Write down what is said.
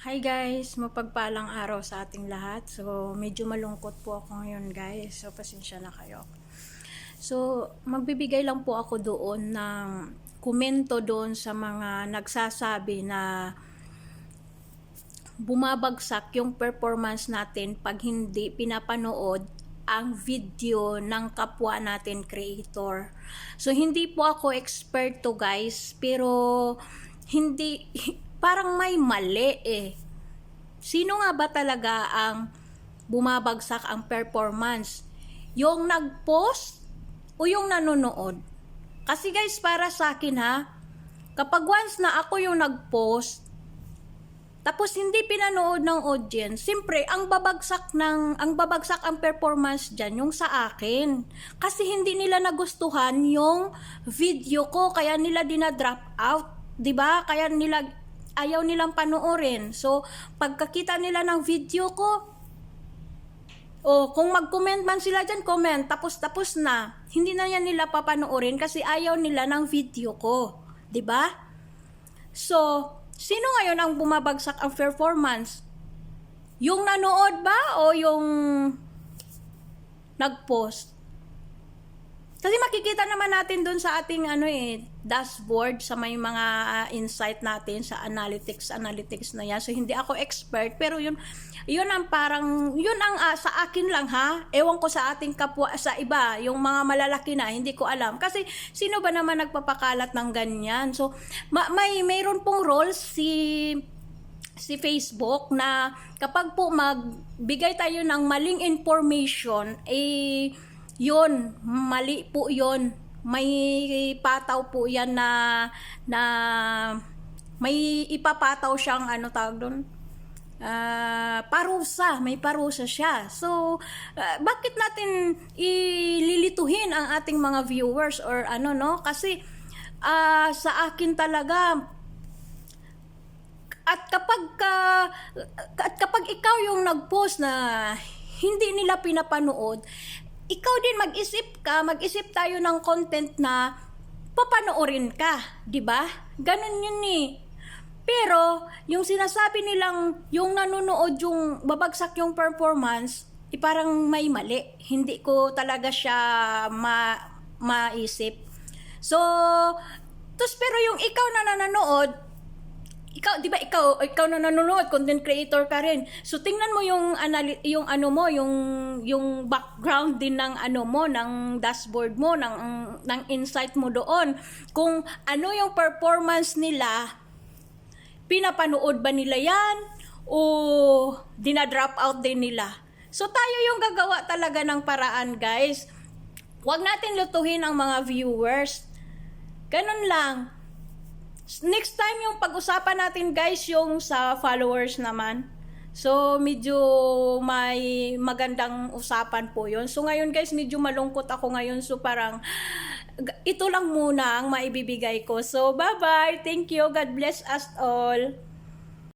Hi guys, mapagpalang araw sa ating lahat. So, medyo malungkot po ako ngayon guys. So, pasensya na kayo. So, magbibigay lang po ako doon ng komento doon sa mga nagsasabi na bumabagsak yung performance natin pag hindi pinapanood ang video ng kapwa natin creator. So, hindi po ako expert to guys, pero hindi, parang may mali eh. Sino nga ba talaga ang bumabagsak ang performance? Yung nag-post o yung nanonood? Kasi guys, para sa akin ha, kapag once na ako yung nag-post, tapos hindi pinanood ng audience, siyempre ang babagsak ng ang babagsak ang performance diyan yung sa akin. Kasi hindi nila nagustuhan yung video ko kaya nila dina-drop out, 'di ba? Kaya nila ayaw nilang panoorin. So, pagkakita nila ng video ko, o kung mag-comment man sila dyan, comment, tapos-tapos na. Hindi na yan nila papanoorin kasi ayaw nila ng video ko. ba? So, sino ngayon ang bumabagsak ang performance? Yung nanood ba o yung nag-post? Kasi makikita naman natin doon sa ating ano eh, dashboard sa may mga ah, insight natin sa analytics analytics na yan. So hindi ako expert pero yun yun ang parang yun ang ah, sa akin lang ha. Ewan ko sa ating kapwa sa iba, yung mga malalaki na hindi ko alam kasi sino ba naman nagpapakalat ng ganyan. So ma- may mayroon pong role si si Facebook na kapag po magbigay tayo ng maling information, eh, yun, mali po yun. May pataw po yan na, na may ipapataw siyang ano tawag doon? Ah, parusa, may parusa siya. So, ah, bakit natin ililituhin ang ating mga viewers or ano no? Kasi ah, sa akin talaga at kapag ka, at kapag ikaw yung nag-post na hindi nila pinapanood, ikaw din mag-isip ka, mag-isip tayo ng content na papanoorin ka, 'di ba? Ganun yun eh. Pero yung sinasabi nilang yung nanonood yung babagsak yung performance, eh, parang may mali. Hindi ko talaga siya ma maisip. So, tos pero yung ikaw na nanonood, ikaw 'di ba ikaw ikaw na nanonood content creator ka rin. So tingnan mo yung anali- yung ano mo yung yung background din ng ano mo ng dashboard mo ng ng insight mo doon. Kung ano yung performance nila pinapanood ba nila yan o dinadrop out din nila. So tayo yung gagawa talaga ng paraan guys. Huwag natin lutuhin ang mga viewers. Ganun lang Next time yung pag-usapan natin guys yung sa followers naman. So medyo may magandang usapan po yon. So ngayon guys medyo malungkot ako ngayon so parang ito lang muna ang maibibigay ko. So bye bye. Thank you. God bless us all.